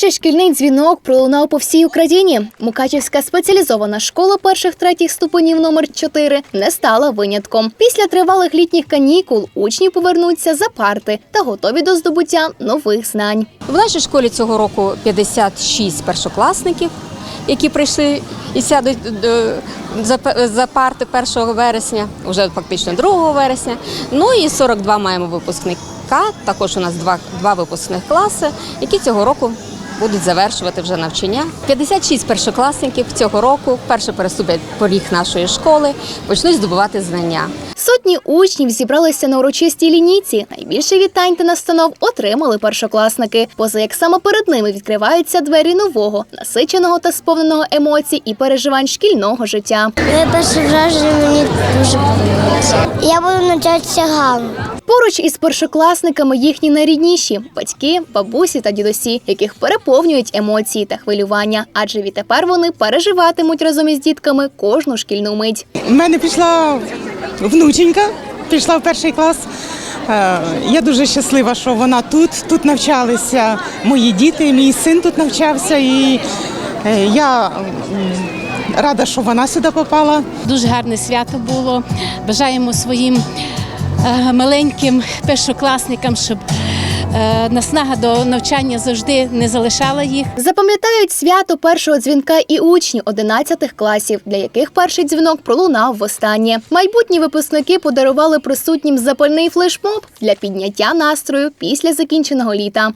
Перший шкільний дзвінок пролунав по всій Україні. Мукачівська спеціалізована школа перших третіх ступенів номер 4 не стала винятком. Після тривалих літніх канікул учні повернуться за парти та готові до здобуття нових знань. В нашій школі цього року 56 першокласників, які прийшли і сядуть е, за, парти 1 вересня, вже фактично 2 вересня. Ну і 42 маємо випускника. Також у нас два, два випускних класи, які цього року будуть завершувати вже навчання. 56 першокласників цього року вперше переступлять поріг нашої школи, почнуть здобувати знання. Сотні учнів зібралися на урочистій лінійці. Найбільше вітань та настанов отримали першокласники. Поза як саме перед ними відкриваються двері нового, насиченого та сповненого емоцій і переживань шкільного життя. Перше враження мені дуже подобається. Я буду навчатися гарно. Поруч із першокласниками їхні найрідніші батьки, бабусі та дідусі, яких переповнюють емоції та хвилювання, адже відтепер вони переживатимуть разом із дітками кожну шкільну мить. У мене пішла внученька, пішла в перший клас. Е, Я дуже щаслива, що вона тут. Тут навчалися мої діти, мій син тут навчався, і е, я рада, що вона сюди попала. Дуже гарне свято було. Бажаємо своїм е, маленьким першокласникам, щоб наснага до навчання завжди не залишала їх. Запам'ятають свято першого дзвінка і учні 11 класів, для яких перший дзвінок пролунав востаннє. Майбутні випускники подарували присутнім запальний флешмоб для підняття настрою після закінченого літа.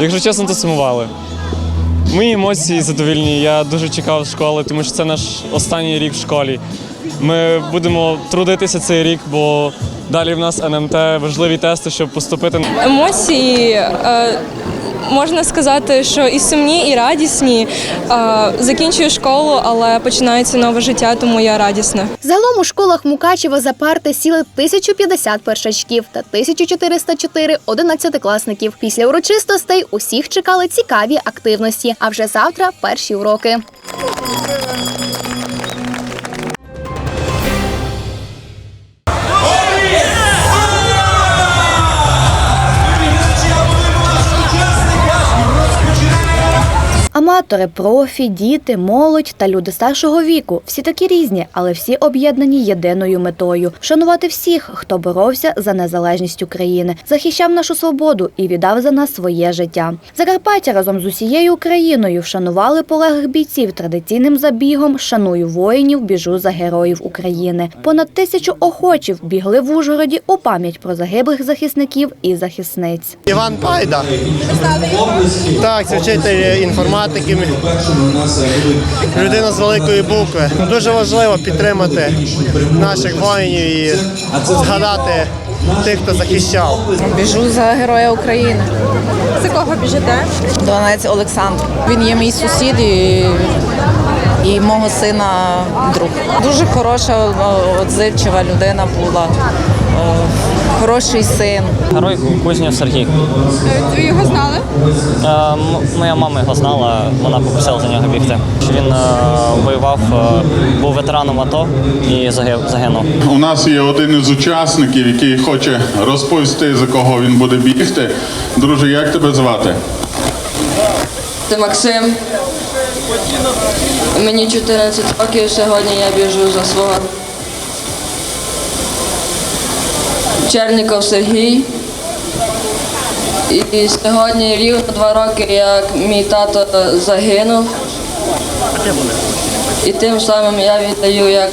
Якщо чесно, то сумували. Мої емоції задовільні. Я дуже чекав школи, тому що це наш останній рік в школі. Ми будемо трудитися цей рік, бо далі в нас НМТ, важливі тести, щоб поступити. емоції. Можна сказати, що і сумні, і радісні. Закінчую школу, але починається нове життя, тому я радісна. Загалом у школах Мукачева за парти сіли 1050 першачків та 1404 одинадцятикласників. Після урочистостей усіх чекали цікаві активності. А вже завтра перші уроки. Аматори, профі, діти, молодь та люди старшого віку всі такі різні, але всі об'єднані єдиною метою вшанувати всіх, хто боровся за незалежність України, захищав нашу свободу і віддав за нас своє життя. Закарпаття разом з усією Україною вшанували полеглих бійців традиційним забігом Шаную воїнів, біжу за героїв України. Понад тисячу охочів бігли в Ужгороді у пам'ять про загиблих захисників і захисниць. Іван Пайда. Так, це вчитель інформатики. Людина з великої букви. Дуже важливо підтримати наших воїнів і згадати тих, хто захищав. Біжу за героя України. За кого біжите? Донець Олександр. Він є мій сусід і, і мого сина друг. Дуже хороша, отзивчива людина була. Хороший син. Герой Кузнєв Сергій. Ви його знали? Е, моя мама його знала, вона попросила за нього бігти. Він е, воював, е, був ветераном АТО і загинув. У нас є один із учасників, який хоче розповісти, за кого він буде бігти. Друже, як тебе звати? Це Максим. Мені 14 років. Сьогодні я біжу за свого. Черніков Сергій. І сьогодні рівно два роки, як мій тато загинув. І тим самим я віддаю як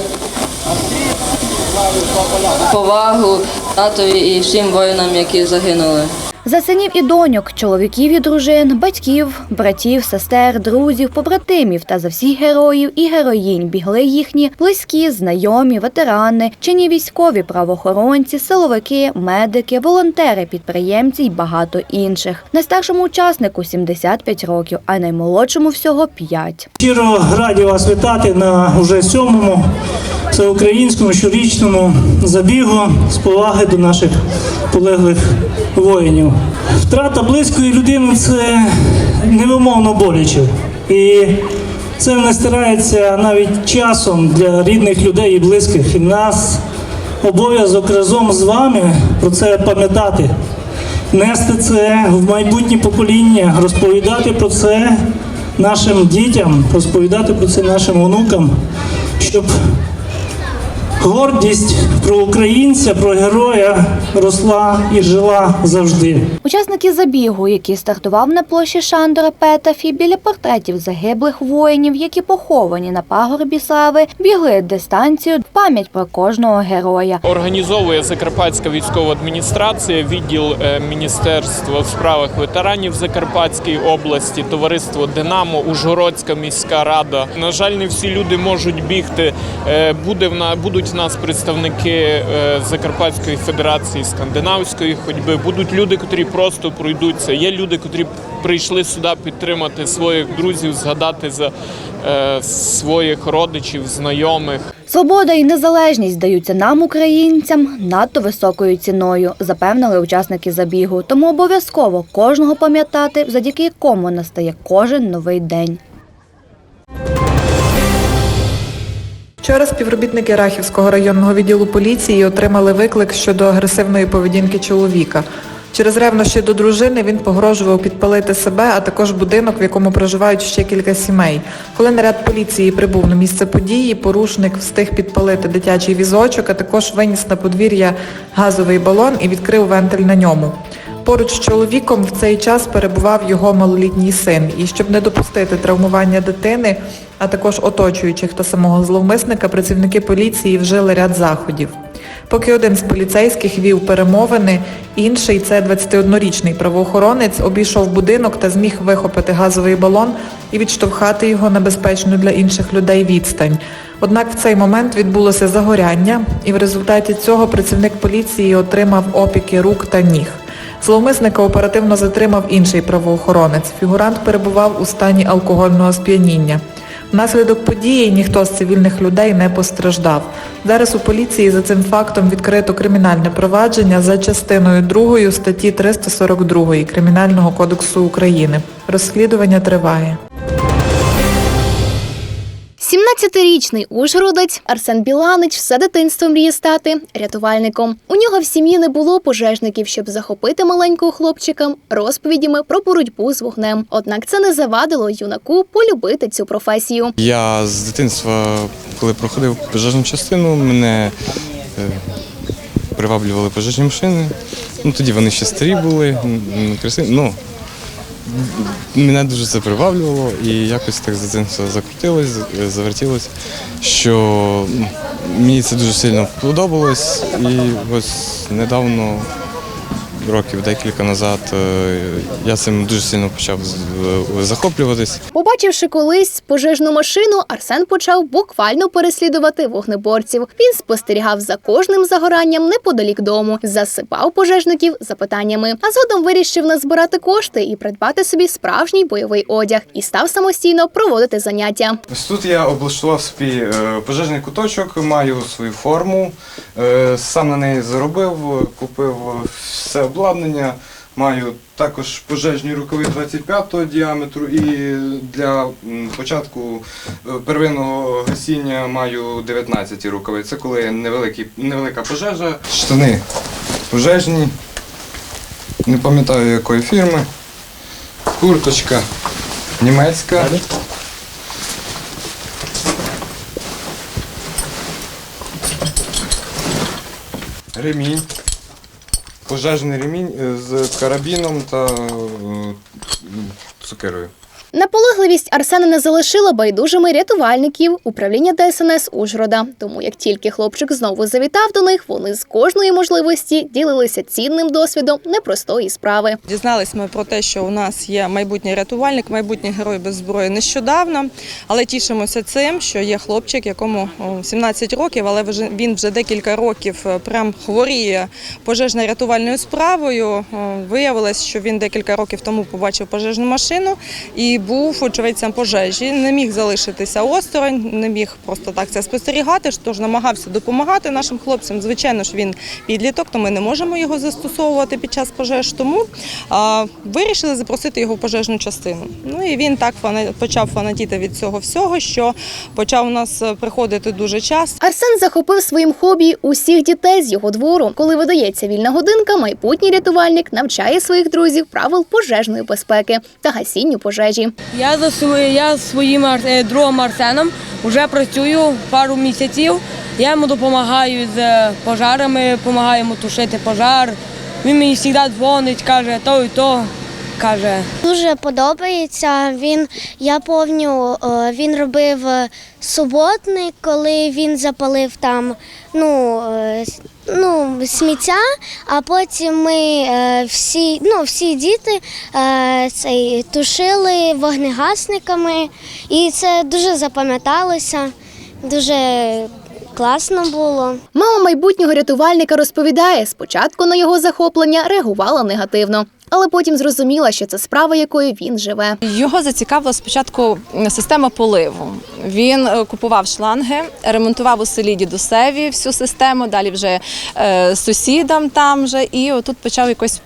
повагу татові і всім воїнам, які загинули. За синів і доньок, чоловіків і дружин, батьків, братів, сестер, друзів, побратимів та за всіх героїв і героїнь бігли їхні близькі, знайомі, ветерани, чинні військові, правоохоронці, силовики, медики, волонтери, підприємці й багато інших. Найстаршому учаснику 75 років, а наймолодшому всього 5. Щиро раді вас вітати на уже сьомому всеукраїнському щорічному забігу з поваги до наших полеглих воїнів. Втрата близької людини це невимовно боляче. І це не стирається навіть часом для рідних людей і близьких. І нас обов'язок разом з вами про це пам'ятати, нести це в майбутні покоління, розповідати про це нашим дітям, розповідати про це нашим онукам, щоб гордість про українця, про героя росла і жила завжди. Учасники забігу, який стартував на площі Шандора Петафі біля портретів загиблих воїнів, які поховані на пагорбі слави, бігли дистанцію в пам'ять про кожного героя. Організовує Закарпатська військова адміністрація, відділ е, Міністерства в справах ветеранів Закарпатської області, товариство Динамо, Ужгородська міська рада. На жаль, не всі люди можуть бігти. Е, Буде в на будуть в нас представники е, Закарпатської федерації скандинавської ходьби. Будуть люди, котрі просто пройдуться. Є люди, котрі прийшли сюди підтримати своїх друзів, згадати за е, своїх родичів, знайомих. Свобода і незалежність здаються нам, українцям, надто високою ціною, запевнили учасники забігу. Тому обов'язково кожного пам'ятати, завдяки якому настає кожен новий день. Вчора співробітники Рахівського районного відділу поліції отримали виклик щодо агресивної поведінки чоловіка. Через ревнощі до дружини він погрожував підпалити себе, а також будинок, в якому проживають ще кілька сімей. Коли наряд поліції прибув на місце події, порушник встиг підпалити дитячий візочок, а також виніс на подвір'я газовий балон і відкрив вентиль на ньому. Поруч з чоловіком в цей час перебував його малолітній син. І щоб не допустити травмування дитини, а також оточуючих та самого зловмисника, працівники поліції вжили ряд заходів. Поки один з поліцейських вів перемовини, інший, це 21-річний правоохоронець, обійшов будинок та зміг вихопити газовий балон і відштовхати його на безпечну для інших людей відстань. Однак в цей момент відбулося загоряння, і в результаті цього працівник поліції отримав опіки рук та ніг. Зловмисника оперативно затримав інший правоохоронець. Фігурант перебував у стані алкогольного сп'яніння. Внаслідок події ніхто з цивільних людей не постраждав. Зараз у поліції за цим фактом відкрито кримінальне провадження за частиною 2 статті 342 Кримінального кодексу України. Розслідування триває. 17-річний ужгородець Арсен Біланич все дитинство мріє стати рятувальником. У нього в сім'ї не було пожежників, щоб захопити маленького хлопчика розповідями про боротьбу з вогнем. Однак це не завадило юнаку полюбити цю професію. Я з дитинства, коли проходив пожежну частину, мене е, приваблювали пожежні машини. Ну, тоді вони ще старі були, красиві. Ну, мене дуже це приваблювало і якось так за цим все закрутилось, завертілось, що мені це дуже сильно подобалось. І ось недавно, років декілька назад, е, я цим дуже сильно почав е, захоплюватись. Побачивши колись пожежну машину, Арсен почав буквально переслідувати вогнеборців. Він спостерігав за кожним загоранням неподалік дому, засипав пожежників запитаннями, а згодом вирішив назбирати кошти і придбати собі справжній бойовий одяг і став самостійно проводити заняття. Ось тут я облаштував собі е, пожежний куточок, маю свою форму, сам на неї заробив, купив все обладнання. Маю також пожежні рукави 25 діаметру і для початку е, первинного гасіння маю 19 рукави. Це коли невелика пожежа. Штани пожежні, не пам'ятаю якої фірми. Курточка німецька. Ремінь. Пожежний ремінь з карабіном та е, цукерою. Наполегливість Арсена не залишила байдужими рятувальників управління ДСНС Ужгорода. Тому як тільки хлопчик знову завітав до них, вони з кожної можливості ділилися цінним досвідом непростої справи. Дізнались ми про те, що у нас є майбутній рятувальник, майбутній герой без зброї нещодавно, але тішимося цим, що є хлопчик, якому о, 17 років, але він вже декілька років е, прям хворіє пожежно-рятувальною справою. Виявилось, що він декілька років тому побачив пожежну машину і який був очевидцем пожежі, не міг залишитися осторонь, не міг просто так це спостерігати, тож намагався допомагати нашим хлопцям. Звичайно ж, він підліток, то ми не можемо його застосовувати під час пожеж. Тому а, вирішили запросити його в пожежну частину. Ну і він так фана- почав фанатіти від цього всього, що почав у нас е, приходити дуже часто. Арсен захопив своїм хобі усіх дітей з його двору. Коли видається вільна годинка, майбутній рятувальник навчає своїх друзів правил пожежної безпеки та гасінню пожежі. Я за своє- я зі своїм е, другом Арсеном вже працюю пару місяців. Я йому допомагаю з е, пожарами, допомагаю йому тушити пожар. Він мені завжди дзвонить, каже то і то. Каже, Дуже подобається. Він я пам'ятаю, е, він робив суботник, коли він запалив там ну, ну, сміття, а потім ми е, всі, ну, всі діти е, цей, тушили вогнегасниками, і це дуже запам'яталося, дуже класно було. Мама майбутнього рятувальника розповідає, спочатку на його захоплення реагувала негативно, але потім зрозуміла, що це справа, якою він живе. Його зацікавила спочатку система поливу. Він е, купував шланги, ремонтував у селі дідусеві всю систему, далі вже е, сусідам там же. І отут почав якось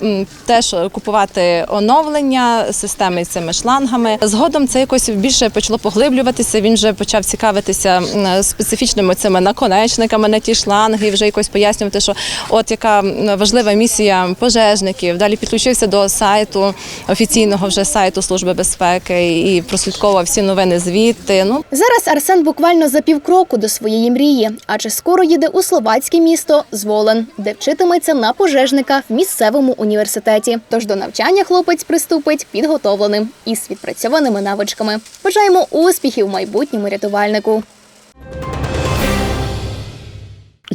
теж купувати оновлення системи цими шлангами. Згодом це якось більше почало поглиблюватися. Він вже почав цікавитися специфічними цими наконечниками на ті шланги, і вже якось пояснювати, що от яка важлива місія пожежників. Далі підключився до сайту офіційного вже сайту Служби безпеки і прослідковував всі новини звідти. Ну Зараз Арсен буквально за півкроку до своєї мрії, адже скоро їде у словацьке місто Зволен, де вчитиметься на пожежника в місцевому університеті. Тож до навчання хлопець приступить підготовленим із відпрацьованими навичками. Бажаємо успіхів майбутньому рятувальнику.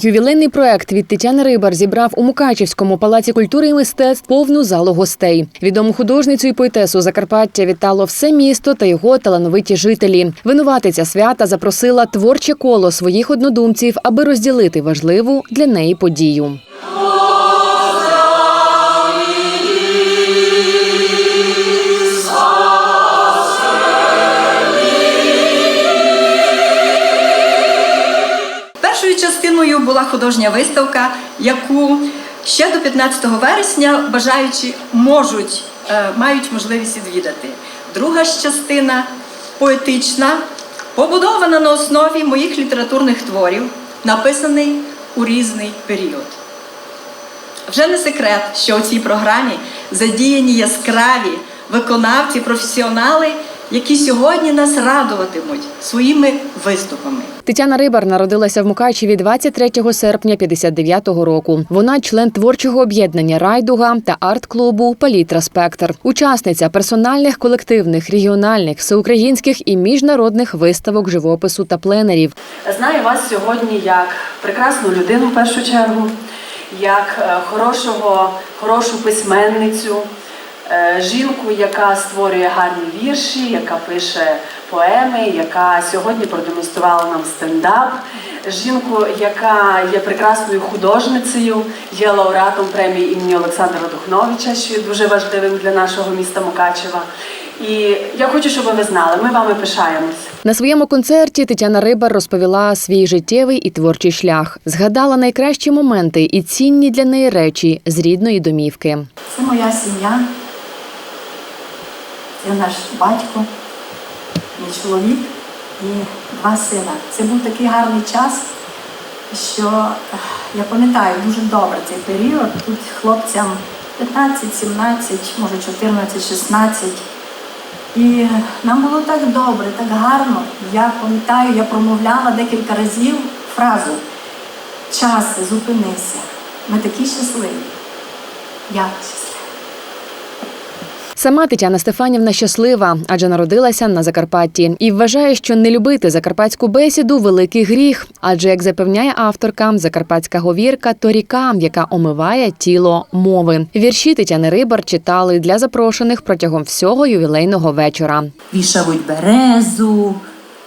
Ювілейний проект від Тетяни Рибар зібрав у Мукачівському палаці культури і мистецтв повну залу гостей. Відому художницю і поетесу Закарпаття вітало все місто та його талановиті жителі. Винуватиця свята запросила творче коло своїх однодумців, аби розділити важливу для неї подію. Художня виставка, яку ще до 15 вересня бажаючі можуть, е, мають можливість відвідати. Друга ж частина поетична, побудована на основі моїх літературних творів, написаний у різний період. Вже не секрет, що у цій програмі задіяні яскраві виконавці, професіонали, які сьогодні нас радуватимуть своїми виступами. Тетяна Рибар народилася в Мукачеві 23 серпня 59-го року. Вона член творчого об'єднання Райдуга та арт-клубу Палітра Спектр, учасниця персональних, колективних, регіональних, всеукраїнських і міжнародних виставок живопису та пленерів. Знаю вас сьогодні як прекрасну людину в першу чергу, як е, хорошого, хорошу письменницю, жінку, яка створює гарні вірші, яка пише поеми, яка сьогодні продемонструвала нам стендап. Жінку, яка є прекрасною художницею, є лауреатом премії імені Олександра Духновича, що є дуже важливим для нашого міста Мукачева. І я хочу, щоб ви знали, ми вами пишаємось. На своєму концерті Тетяна Рибар розповіла свій життєвий і творчий шлях, згадала найкращі моменти і цінні для неї речі з рідної домівки. Це моя сім'я, це наш батько, мій чоловік і два сина. Це був такий гарний час, що я пам'ятаю дуже добре цей період. Тут хлопцям 15, 17, може 14, 16. І нам було так добре, так гарно. Я пам'ятаю, я промовляла декілька разів фразу Часе, зупинися. Ми такі щасливі. Я щаслива. Сама Тетяна Стефанівна щаслива, адже народилася на Закарпатті, і вважає, що не любити закарпатську бесіду великий гріх. Адже, як запевняє авторка, закарпатська говірка то ріка, яка омиває тіло мови. Вірші Тетяни Рибар читали для запрошених протягом всього ювілейного вечора. Вішають березу,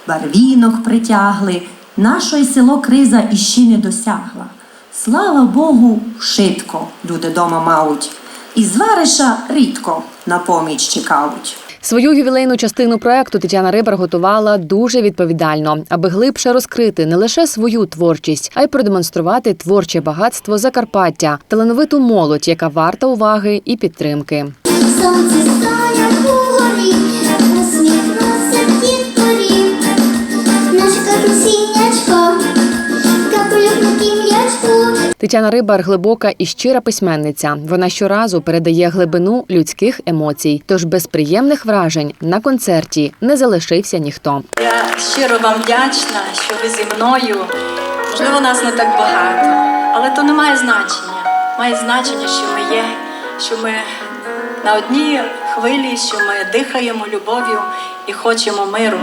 барвінок притягли. Нашої село криза іще не досягла. Слава Богу, шитко люди дома мають. І звариша рідко на поміч чекають. Свою ювілейну частину проекту Тетяна Рибар готувала дуже відповідально, аби глибше розкрити не лише свою творчість, а й продемонструвати творче багатство Закарпаття, талановиту молодь, яка варта уваги і підтримки. Сонце Тетяна Рибар глибока і щира письменниця. Вона щоразу передає глибину людських емоцій. Тож без приємних вражень на концерті не залишився ніхто. Я щиро вам вдячна, що ви зі мною. Можливо, нас не так багато, але то не має значення. Має значення, що ми є, що ми на одній хвилі, що ми дихаємо любов'ю і хочемо миру.